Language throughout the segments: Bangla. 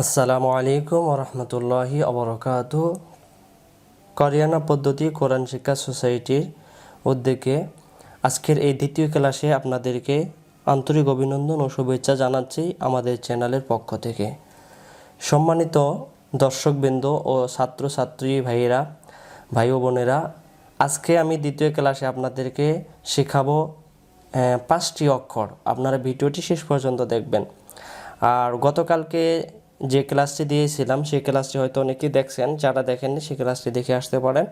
আসসালামু আলাইকুম রহমতুল্লাহি অবরকাত করিয়ানা পদ্ধতি কোরআন শিক্ষা সোসাইটির উদ্যোগে আজকের এই দ্বিতীয় ক্লাসে আপনাদেরকে আন্তরিক অভিনন্দন ও শুভেচ্ছা জানাচ্ছি আমাদের চ্যানেলের পক্ষ থেকে। সম্মানিত দর্শকবৃন্দ ও ছাত্রছাত্রী ভাইয়েরা, ভাই ও বোনেরা, আজকে আমি দ্বিতীয় ক্লাসে আপনাদেরকে শেখাবো পাঁচটি অক্ষর। আপনারা ভিডিওটি শেষ পর্যন্ত দেখবেন। আর গতকালকে যে ক্লাসটি দিয়েছিলাম, সেই ক্লাসটি হয়তো অনেকেই দেখছেন, যারা দেখেননি সেই ক্লাসটি দেখে আসতে পারেন।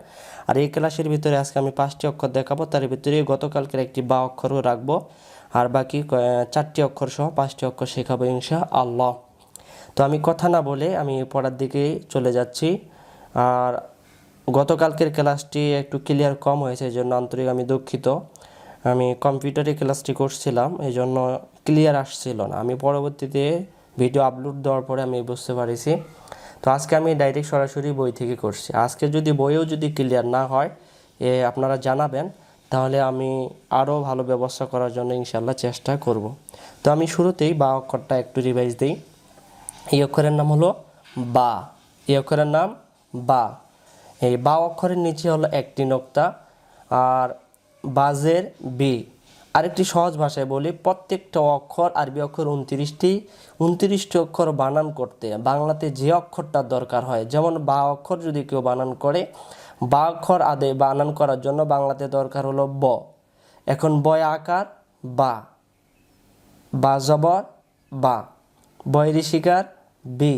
আর এই ক্লাসের ভিতরে আজকে আমি পাঁচটি অক্ষর দেখাবো, তার ভিতরে গতকালকের একটি বা অক্ষরও রাখব। আর বাকি চারটি অক্ষর সহ পাঁচটি অক্ষর শেখাবো ইনশা আল্লাহ তো আমি কথা না বলে আমি পড়ার দিকেই চলে যাচ্ছি। আর গতকালকের ক্লাসটি একটু ক্লিয়ার কম হয়েছে, এই জন্য আন্তরিক আমি দুঃখিত। আমি কম্পিউটারে ক্লাসটি করছিলাম, এই জন্য ক্লিয়ার আসছিল না। আমি পরবর্তীতে ভিডিও আপলোড দেওয়ার পরে আমি বুঝতে পারিছি। তো আজকে আমি ডাইরেক্ট সরাসরি বই থেকে করছি। আজকে যদি বইও যদি ক্লিয়ার না হয়, এ আপনারা জানাবেন, তাহলে আমি আরও ভালো ব্যবস্থা করার জন্য ইনশাল্লাহ চেষ্টা করব। তো আমি শুরুতেই বা অক্ষরটা একটু রিভাইজ দিই। এই অক্ষরের নাম হলো বা। এই অক্ষরের নাম বা। এই বা অক্ষরের নিচে হলো একটি নোক্তা, আর বাজের বি। আরেকটি সহজ ভাষায় বলি, প্রত্যেকটা অক্ষর আরবি অক্ষর উনত্রিশটি উনত্রিশটি অক্ষর বানান করতে বাংলাতে যে অক্ষরটার দরকার হয়। যেমন বা অক্ষর যদি কেউ বানান করে, বা অক্ষর আদে বানান করার জন্য বাংলাতে দরকার হলো ব। এখন বয় আকার, বা। বা জবর, বা। বৈরি শিকার, বি।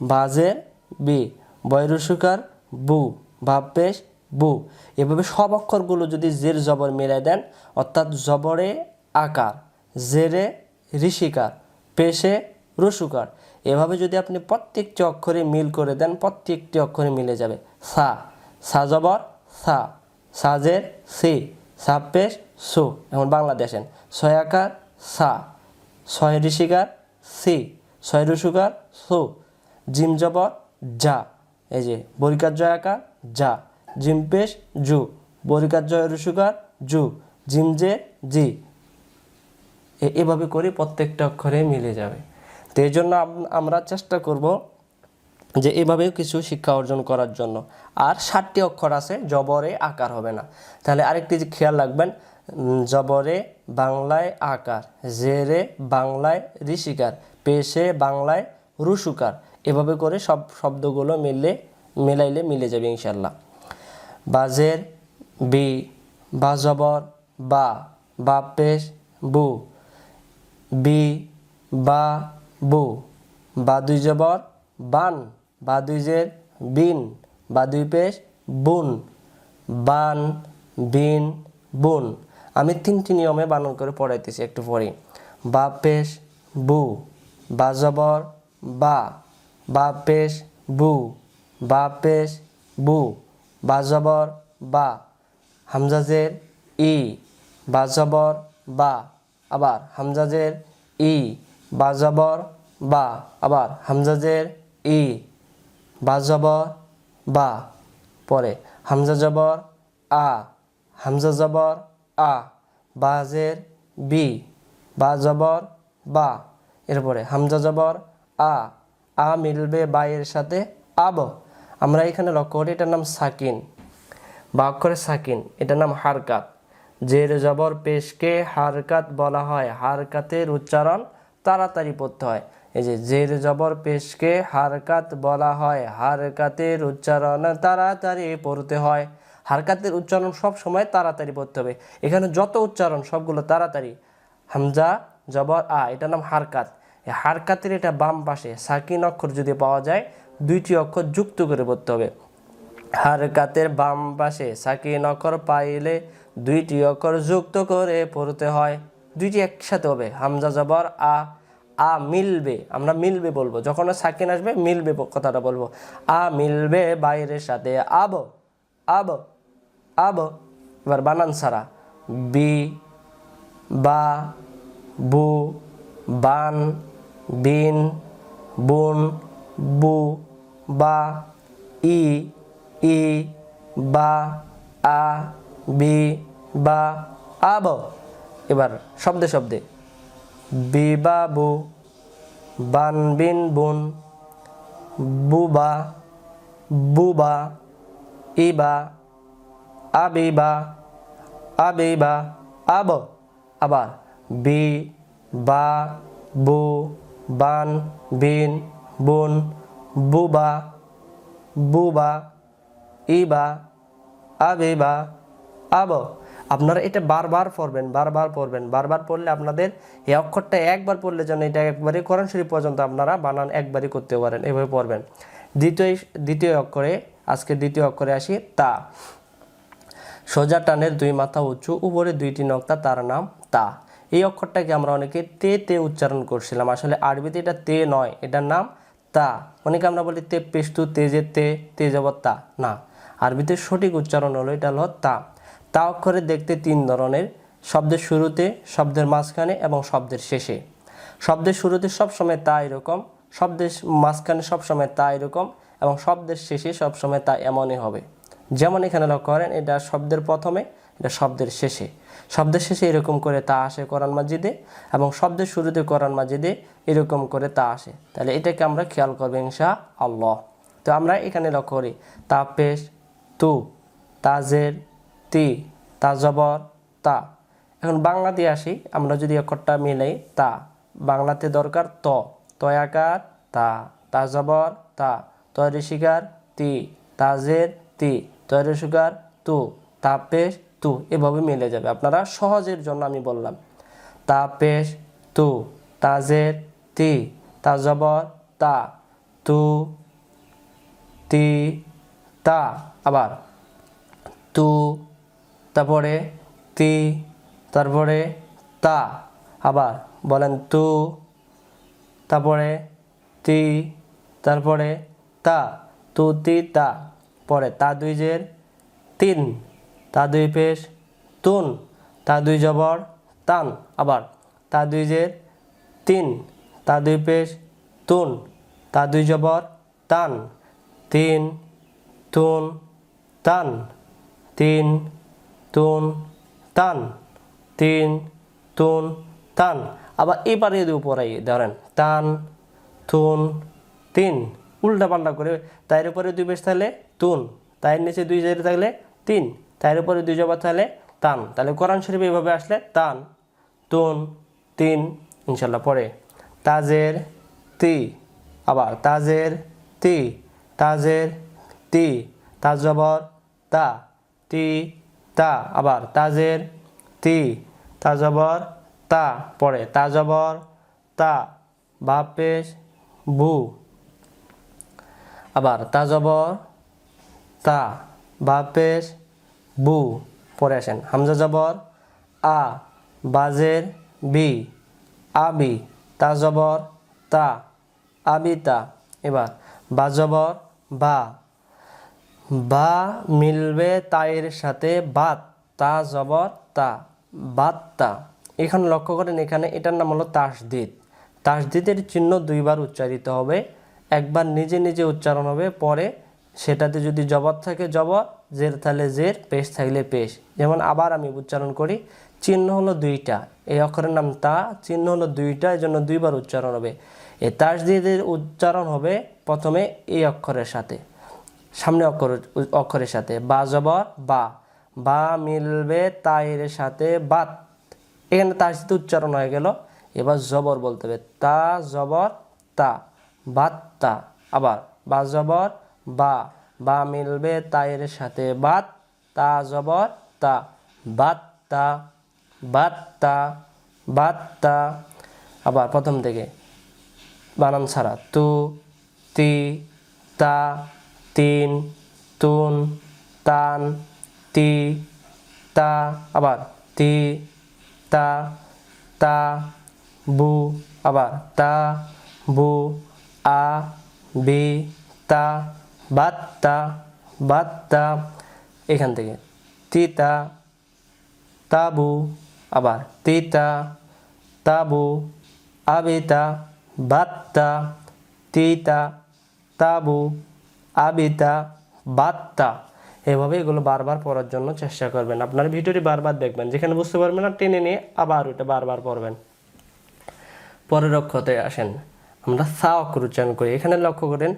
বাজের, বি। বৈরুসুকার বু। ভাবপেশ বু। এভাবে সব অক্ষরগুলো যদি জের জবর মিলাই দেন, অর্থাৎ জবরে আকার, জেরে ঋষিকার, পেশে রসুকার, এভাবে যদি আপনি প্রত্যেকটি অক্ষরে মিল করে দেন, প্রত্যেকটি অক্ষরে মিলে যাবে। সা সা জবর, সা সাজের সি সাপেশ সু। এখন বাংলাদেশেন ছয়াকার সা, ছয় ঋষিকার, সি, ছয় রসুকার, সু, জিম জবর, যা। এই যে বরিকার জয়াকার যা। জিম পেশ জু। বরিকার জয় রসুকার জু। Gym J. এভাবে করে প্রত্যেকটা অক্ষরে মিলে যাবে। তো এই জন্য আমরা চেষ্টা করব যে এভাবেও কিছু শিক্ষা অর্জন করার জন্য। আর ষাটটি অক্ষর আছে, জবরে আকার হবে না। তাহলে আরেকটি যে খেয়াল রাখবেন জবরে বাংলায় আকার, জেরে বাংলায় ঋষিকার, পেশে বাংলায় রুসুকার। এভাবে করে সব শব্দগুলো মিললে, মেলাইলে মিলে যাবে ইনশাল্লাহ। বাজের, বি বা জবর বা বা পেশ বু, বি, বা, বু বা দুই জবর বান বা দুই জের বিন বা দুই পেশ বুন, বান, বিন, বুন। আমি তিনটি নিয়মে বানান করে পড়াইতেছি একটু পরে বা পেশ বু বা জবর বা বা পেশ বু বা পেশ বু। বা জবর বা হামজাজের ই, বা জবর বা আবার হামজাজের ই, বা জবর বা আবার হামজাজের ই, বা জবর বা পরে হামজা জবর আ, হামজা জবর আ বাজের বি, বা জবর বা এরপরে হামজা জবর আ আ মিলবে বায়ের সাথে আব। আমরা এখানে লক্ষ্য করি এটার নাম সাকিন। বা অক্ষরে সাকিন, এটার নাম হারকাত। জের, জবর, পেশকে হারকাত বলা হয়। হারকাতের উচ্চারণ তাড়াতাড়ি পড়তে হয়। এই যে জের, জবর, পেশকে হারকাত বলা হয়। হারকাতের উচ্চারণ তাড়াতাড়ি পড়তে হয়। হারকাতের উচ্চারণ সব সময় তাড়াতাড়ি পড়তে হবে। এখানে যত উচ্চারণ, সবগুলো তাড়াতাড়ি। হামজা, জবর, আ, এটার নাম হারকাত। হারকাতের এটা বাম পাশে সাকিন অক্ষর যদি পাওয়া যায় দুইটি অক্ষর যুক্ত করে পড়তে হবে। হারকাতের বাম পাশে সাকিন অক্ষর পাইলে দুইটি অক্ষর যুক্ত করে পড়তে হয়। দুইটি একসাথে হবে। হামজা জবর, আ আ মিলবে। আমরা মিলবে বলব। যখন সাকিন আসবে, মিলবে কথাটা বলব। আ মিলবে বাইরের সাথে। আব আব আব। এবার বানান সারা। বি, বা, বু, বান, বিন, বুন বু, বা, ই ই, বা, আ, বি, বা আব এবার শব্দে শব্দে। বিবাবু বান, বিন, বুন বুবা বুবা ইবা আবিবা আবিবা আব আবার বি, বা, বু, বান, বিন বুন, বুবা বুবা, ইবা, আবিবা, আব। আপনারা এটা বারবার পড়বেন বারবার পড়বেন। বারবার পড়লে আপনাদের এই অক্ষরটা একবার পড়লে যেন এটা একবারে কোরআন শরীফ পর্যন্ত আপনারা বানান একবারই করতে পারেন। এভাবে পড়বেন। দ্বিতীয় দ্বিতীয় অক্ষরে, আজকে দ্বিতীয় অক্ষরে আসি, তা। সোজা টানের দুই মাথা উঁচু, উপরে দুইটি নক্তা, তার নাম তা। এই অক্ষরটাকে আমরা অনেকে তে তে উচ্চারণ করছিলাম। আসলে আরবিতে এটা তে নয়, এটার নাম তা। অনেকে আমরা বলি তে পেস্তু তেজে তে তে যাব তা। না। আরবিতে সঠিক উচ্চারণ হলো, এটা হলো তা। তা অক্ষরে দেখতে তিন ধরনের, শব্দের শুরুতে, শব্দের মাঝখানে এবং শব্দের শেষে। শব্দের শুরুতে সবসময় তা এরকম, শব্দের মাঝখানে সবসময় তা এরকম এবং শব্দের শেষে সবসময় তা এমনই হবে। যেমন এখানে লক্ষ্য করেন, এটা শব্দের প্রথমে এটা শব্দের শেষে। শব্দের শেষে এরকম করে তা আসে কোরআন মাজিদে এবং শব্দের শুরুতে কোরআন মাজিদে এরকম করে তা আসে। তাহলে এটাকে আমরা খেয়াল করব ইনশা আল্লাহ তো আমরা এখানে লক্ষ্য করি, তা পেশ, তু তাজের তি, তা জবর, তা। এখন বাংলাতে আসি, আমরা যদি অক্ষরটা মিলাই তা, বাংলাতে দরকার ত। তয়াকার তা। তা জবর, তা। তয় শিকার, তি। তাজের তি। তয় শিকার, তু। তা পেশ তু এভাবে মিলে যাবে। আপনারা সহজের জন্য আমি বললাম। তা পেশ, তু তাজের তি, তা জবর, তা, তু, তি, তা, আবার, তু, তারপরে, তি, তারপরে, তা, আবার, বলেন তু, তারপরে, তি, তারপরে, তা, তু, তি, তা, পরে তা দুই জের, তিন তা দুই পেশ, তুন, তা দুই জবর, তান, আবার, তা দুই জের, তিন, তা দুই পেশ, তুন, তা দুই জবর, তান, তিন, তুন, তান, তিন, তুন, তান, তিন, তুন, তান, আবার এবারে যদি উপরে ধরেন, তান, তুন, তিন উল্টা পাল্টা করে তার উপরে দুই বেশ থাকলে তুন তার নিচে দুই জায়গায় থাকলে তিন তার উপরে দুই জবা তাহলে তান। তাহলে কোরআন শরীফ এইভাবে আসলে তান, তুন, তিন ইনশাল্লাহ পরে। তাজের তি, আবার তাজের তি তাজের তি তাজবর তা, তি, তা, আবার তাজের তি তাজবর তা, পরে তাজবর তা বাপেশ বু, আবার তাজবর তা বাপেশ বু, পরে আসেন। হামজা জবর, আ, বাজের, বি, আবি, তা জবর, তা আবিতা এবার, বা জবর, বা। বা মিলবে তায়ের সাথে বাত, তা জবর, তা বাত্তা এখানে লক্ষ্য করেন এখানে এটার নাম হলো তাসদিদ। তাসদিদের চিহ্ন দুইবার উচ্চারিত হবে। একবার নিজে নিজে উচ্চারণ হবে, পরে সেটাতে যদি জবর থাকে জবর জের থাকলে জের, পেশ থাকলে পেশ। যেমন আবার আমি উচ্চারণ করি, চিহ্ন হলো দুইটা, এই অক্ষরের নাম তা, চিহ্ন হলো দুইটা, এই জন্য দুইবার উচ্চারণ হবে। এ এই তাসদিদের উচ্চারণ হবে প্রথমে এই অক্ষরের সাথে, সামনে অক্ষর, অক্ষরের সাথে। বা জবর, বা বা মিলবে তায়ের সাথে বাত। এখানে তার সাথে উচ্চারণ হয়ে গেল, এবার জবর বলতে হবে। তা, জবর, তা বাত্তা আবার। বা জবর বা বা মিলবে তায়ের সাথে। বাত তা জবর তা বাত্তা বাত্তা বাত্তা আবার প্রথম থেকে। বানান ছাড়া। তু, তি, তা, তিন, তুন, তান, তি, তা। আবার তি, তা তা, বু। আবার তা, বু, আ, বি, তা। বাত্তা বাত্তা, এখান থেকে। তিতা, তাবু, আবার তিতা, তাবু, আবিতা, বাত্তা, তিতা, তাবু, আবিতা, বাত্তা। এভাবে এগুলো বারবার পড়ার জন্য চেষ্টা করবেন। আপনার ভিডিওটি বারবার দেখবেন। যেখানে বুঝতে পারবেন না, টেনে নিয়ে আবার ওটা বারবার পড়বেন। পরের অক্ষতে আসেন। আমরা সা অক্ষর উচ্চারণ করি। এখানে লক্ষ্য করেন,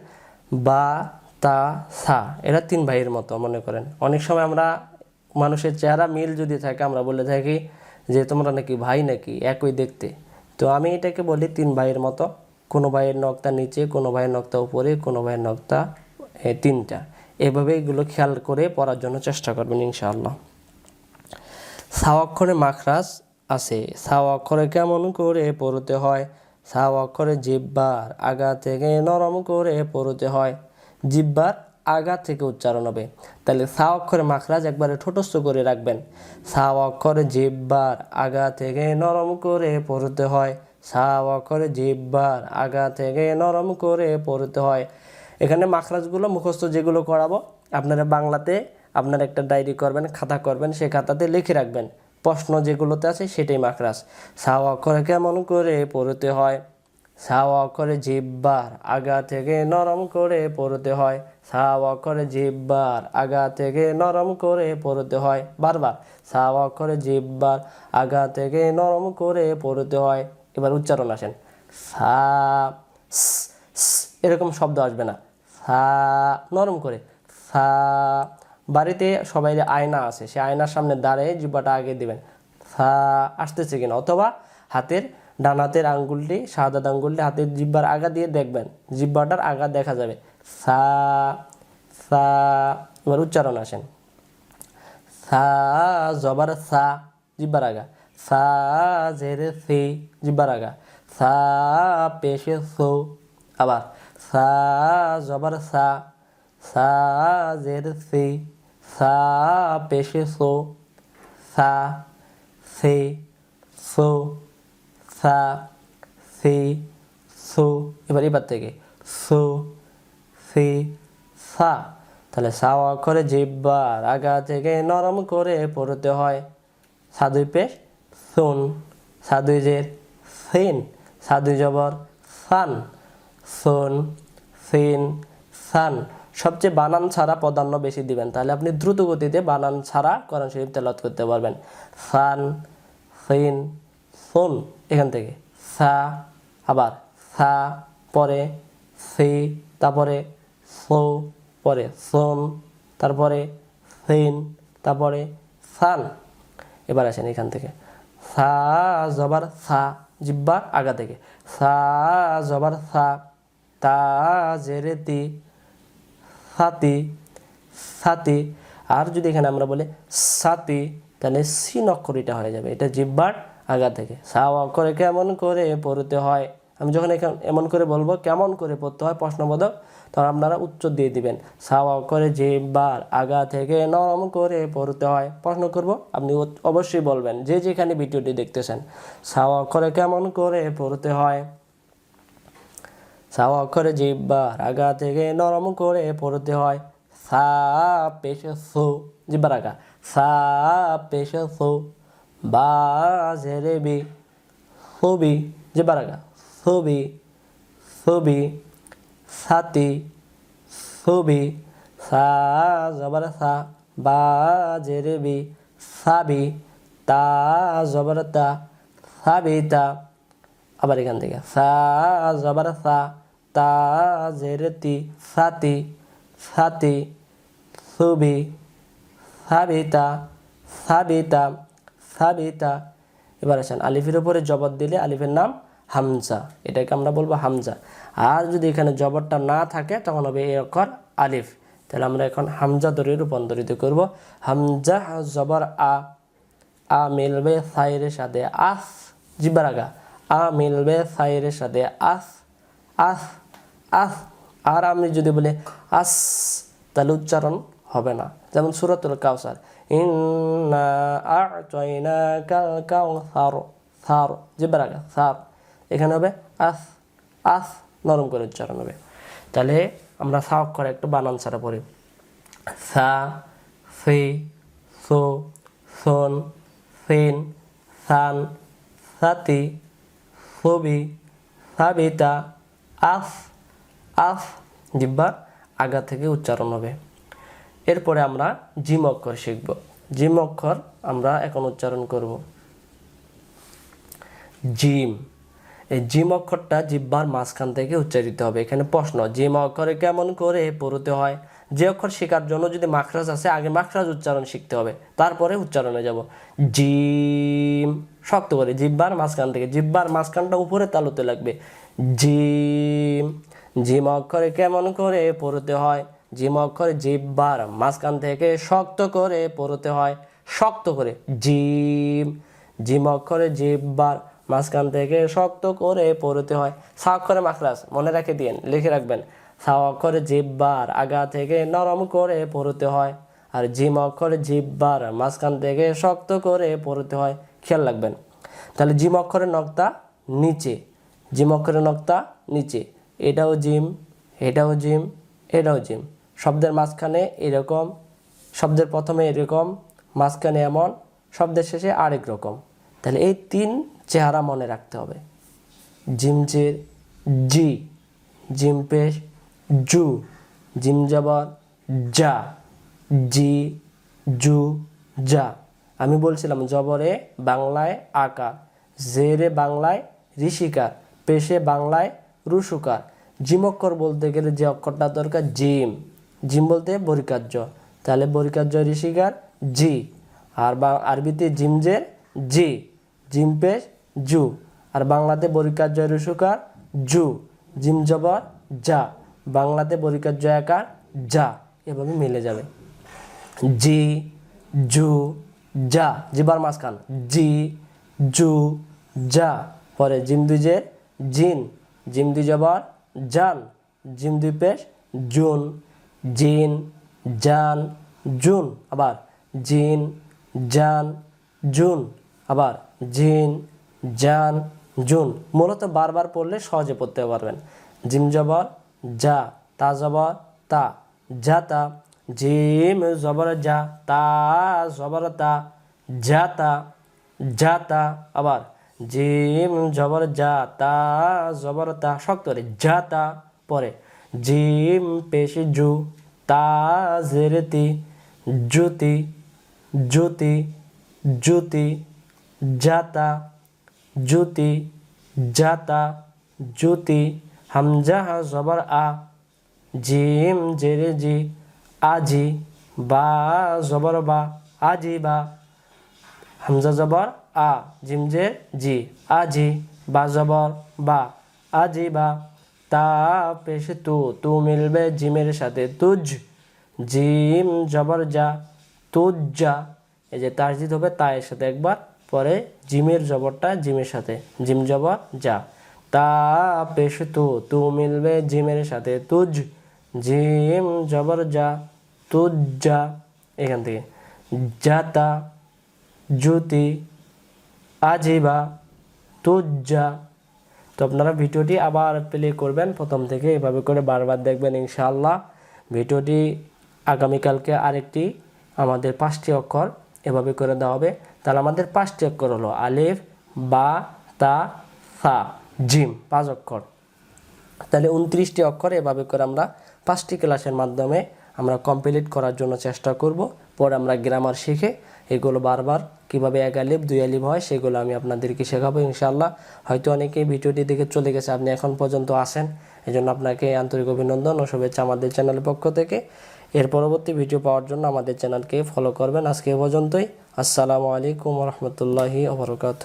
বা তা, সা, এরা তিন ভাইয়ের মতো মনে করেন। অনেক সময় আমরা মানুষের চেহারা মিল যদি থাকে, আমরা বলে থাকি যে তোমরা নাকি ভাই নাকি, একই দেখতে। তো আমি এটাকে বলি তিন ভাইয়ের মতো। কোনো ভাইয়ের নক্তা নিচে, কোনো ভাইয়ের নক্তা উপরে, কোনো ভাইয়ের নক্তা তিনটা। এভাবে এগুলো খেয়াল করে পড়ার জন্য চেষ্টা করবেন, ইনশাআল্লাহ। সাও অক্ষরে মাখরাজ আছে। সাও অক্ষরে কেমন করে পড়তে হয়? সাও অক্ষরে জিব্বার আগা থেকে নরম করে পড়তে হয়। জিব্বার আগা থেকে উচ্চারণ হবে। তাহলে সা অক্ষরে মাখরাজ একবারে ঠোঁটস্থ করে রাখবেন। সা অক্ষরে জিব্বার আগা থেকে নরম করে পড়তে হয়। সা অক্ষরে জিব্বার আগা থেকে নরম করে পড়তে হয়। এখানে মাখরাজগুলো মুখস্থ যেগুলো করাবো, আপনারা বাংলাতে আপনারা একটা ডায়েরি করবেন, খাতা করবেন, সেই খাতাতে লিখে রাখবেন। প্রশ্ন যেগুলোতে আছে সেটাই মাখরাজ। সা অক্ষরে কেমন করে পড়তে হয়? সাও অক্ষরে জিব্বার আগা থেকে নরম করে পড়তে হয়। সাও অক্ষরে জিব্বার আগা থেকে নরম করে পড়তে হয়। বারবার সাও অক্ষরে জিব্বার আগা থেকে নরম করে পড়তে হয়। এবার উচ্চারণ আসেন। স, এরকম শব্দ আসবে না। সা নরম করে। সা বাড়িতে সবাই যে আয়না আছে সে আয়নার সামনে দাঁড়িয়ে জিব্বাটা আগে দিবেন। সা আসতেছে কিনা? অথবা হাতের ডান হাতের আঙ্গুলটি, সাদা আঙ্গুলটি হাতের জিব্বার আগা দিয়ে দেখবেন। জিব্বাটার আগা দেখা যাবে। সা সা, এবার উচ্চারণ আসেন। সা, জবার সা, জিব্বার আগা। সা, জেরে সে, জিব্বার আগা। সা, পেশে সো, আবার। সা, জবার সা সা, জেরে সে, সা, পেশে সো, সা, সে, সো। সা, সে, সো, এবার এবার থেকে, সো, সে, সা। তাহলে সা অক্ষরে জিব্বার আগা থেকে নরম করে পড়তে হয়। সাদুই পেশ, সোন। সাদুই জের, সেন। সাদুই জবর, সান। সোন, সেন, সান। সবচেয়ে বানান ছাড়া প্রাধান্য বেশি দিবেন। তাহলে আপনি দ্রুত গতিতে বানান ছাড়া কোরআন শরীফ তেলাওয়াত করতে পারবেন। সান, সেন সোন এখান থেকে। সা, আবার। সা, পরে। সে, তারপরে। সো, পরে। সোন তারপরে। সেন, তারপরে। সান। এবার আসেন এখান থেকে। সা, জবার সা জিব্বার আগা থেকে। সা, জবার সা, তা জেরে তি সাতি সাতি আর যদি এখানে আমরা বলি সাতি তাহলে সিন অক্ষরিটা হয়ে যাবে। এটা জিব্বার আগা থেকে সা অক্ষরে কেমন করে পড়তে হয়? আমি যখন এখানে এমন করে বলব, কেমন করে পড়তে হয় প্রশ্নবোধক, তখন আপনারা উত্তর দিয়ে দিবেন। সা অক্ষরে জিব্বার আগা থেকে নরম করে পড়তে হয়। প্রশ্ন করব, আপনি অবশ্যই বলবেন, যে যেখানে ভিডিওটি দেখতেছেন। সা অক্ষরে কেমন করে পড়তে হয়? সা অক্ষরে জিব্বার আগা থেকে নরম করে পড়তে হয়। সা পেশে সো জিব্বার আগা সা পেশে সো বা জেরে বি ছবি জিব্বার আগা ছবি ছবি সাতি ছবি সা, জবর সা বা জেরে বি, সাবি, তা, জবর তা সাবিতা আবার এখান থেকে, সা, জবর সা, তা জেরতি সাতি সাতি সুবি সাবিতা সাবিতা সাবিতা। এবার আসেন, আলিফের উপরে জবর দিলে আলিফের নাম হামজা। এটাকে আমরা বলব হামজা। আর যদি এখানে জবরটা না থাকে, তখন হবে এই অক্ষর আলিফ। তাহলে আমরা এখন হামজা ধরে রূপান্তরিত করব। হামজা জবর আ। আ মিলবে সাইরের সাথে আস। জিব্বার আগা। আ মিলবে সাইরের সাথে আস। আস। আস। আর আমি যদি বলি আস, তাহলে উচ্চারণ হবে না। যেমন সুরতুল কাউসার। ইন্না আ'তাইনা কাল কাউসার সার জিব্বার আগা সার এখানে হবে আস আস নরম করে উচ্চারণ হবে। তাহলে আমরা সা অক্ষরে একটু বানান ছাড়া পড়ি। সা সে সো সোন সেন সান সাতি ছবি সাবিতা আফ আফ জিব্বার আগা থেকে উচ্চারণ হবে। এরপরে আমরা জিম অক্ষর শিখব। জিম অক্ষর আমরা এখন উচ্চারণ করব। জিম। এই জিম অক্ষরটা জিব্বার মাঝখান থেকে উচ্চারিত হবে। এখানে প্রশ্ন, জিম অক্ষরে কেমন করে পড়তে হয়? যে অক্ষর শেখার জন্য যদি মাখরাজ আছে, আগে মাখরাজ উচ্চারণ শিখতে হবে। তারপরে উচ্চারণে যাব। জিম, শক্ত করে, জিব্বার মাঝখান থেকে। জিব্বার মাঝখানটা উপরে তালুতে লাগবে। জিম জিম অক্ষরে কেমন করে পড়তে হয়? জিম অক্ষরে জিব্বার মাঝখান থেকে শক্ত করে পড়তে হয়, শক্ত করে, জিম জিম অক্ষরে জিব্বার মাঝখান থেকে শক্ত করে পড়তে হয়। সা অক্ষরে মাখরাজ মনে রেখে দিন লিখে রাখবেন। সা অক্ষরে জিব্বার আগা থেকে নরম করে পড়তে হয়। আর জিম অক্ষরে জিব্বার মাঝখান থেকে শক্ত করে পড়তে হয়। খেয়াল রাখবেন। তাহলে জিম অক্ষরের নক্তা নিচে, জিম অক্ষরের নক্তা নিচে। এটাও জিম এটাও জিম এটাও জিম। শব্দের মাঝখানে এরকম, শব্দের প্রথমে এরকম, মাঝখানে এমন, শব্দের শেষে আরেক রকম। তাহলে এই তিন চেহারা মনে রাখতে হবে। জিমচের জি, জিম পেশ জু, জিম জবর যা জি জু যা আমি বলছিলাম জবরে বাংলায় আকার, জেরে বাংলায় ঋষিকার, পেশে বাংলায় রুসুকার। জিম অক্ষর বলতে গেলে যে অক্ষরটা দরকার জিম। জিম বলতে বরিকার্য। তাহলে বরিকার্য ঋষিকার জি। আর বা, আরবিতে জিমজের জি, জিম পেশ জু। আর বাংলাতে বরিকার জয় রসুকার জু, জিম জবর যা বাংলাতে বরিকার একার যা এভাবে মিলে যাবে। জি, জু যা জিবার মাঝখান। জি, জু যা পরে জিম দুজের জিন, জিম দুই জবর জান, জিম দুই পেশ জুন। জিন, জান, জুন, আবার জিন, জান, জুন, আবার জিন, জান, জুন। মূলত বারবার পড়লে সহজে পড়তে পারবেন। জিম জবর যা তা জবর, তা যা তা। জিম জবর যা তা জবর, তা যা তা যা তা, আবার জিম জবর যা তা জবর, তা। শক্ত যা তা পরে জিম পেশি জু তা জেরেতি জ্যোতি জ্যোতি জ্যোতি জাতা জ্যোতি জাতা জ্যোতি হামজা হা জবর আ জিম জেরে জি আজি বা জবর বা আজি বা হামজা জবর আ জিম জের জি আজি বা জবর বা আজি বা তা পেশে তু তু মিলবে জিমের সাথে। তুজ, জিম জবর যা, তুজ যা। এই যে তাসজিদ হবে তায়ের সাথে একবার, পরে জিমের জবরটা জিমের সাথে। জিম জবর যা। তা পেশ তু তু মিলবে জিমের সাথে। তুজ, জিম জবর যা, তুজ যা। এখান থেকে। জাতা, জ্যোতি, আজিবা তুজ্জা তো আপনারা ভিডিওটি আবার প্লে করবেন প্রথম থেকে। এভাবে করে বারবার দেখবেন ইনশাআল্লাহ। ভিডিওটি আগামীকালকে আরেকটি আমাদের পাঁচটি অক্ষর এভাবে করে দেওয়া হবে। তাহলে আমাদের পাঁচটি অক্ষর হলো আলিফ, বা, তা, সা, জিম, পাঁচ অক্ষর। তাহলে উনত্রিশটি অক্ষর এভাবে করে আমরা পাঁচটি ক্লাসের মাধ্যমে আমরা কমপ্লিট করার জন্য চেষ্টা করব। পরে আমরা গ্রামার শিখে এগুলো বারবার কীভাবে এক আলিফ, দুই আলিফ হয় সেগুলো আমি আপনাদেরকে শেখাবো ইনশাল্লাহ হয়তো অনেকেই ভিডিওটি দেখে চলে গেছে, আপনি এখন পর্যন্ত আসেন এই জন্য আপনাকে আন্তরিক অভিনন্দন ও শুভেচ্ছা আমাদের চ্যানেলের পক্ষ থেকে। এর পরবর্তী ভিডিও পাওয়ার জন্য আমাদের চ্যানেলকে ফলো করবেন। আজকে এ পর্যন্তই। আসসালামু আলাইকুম রহমতুল্লাহি ওবরকাত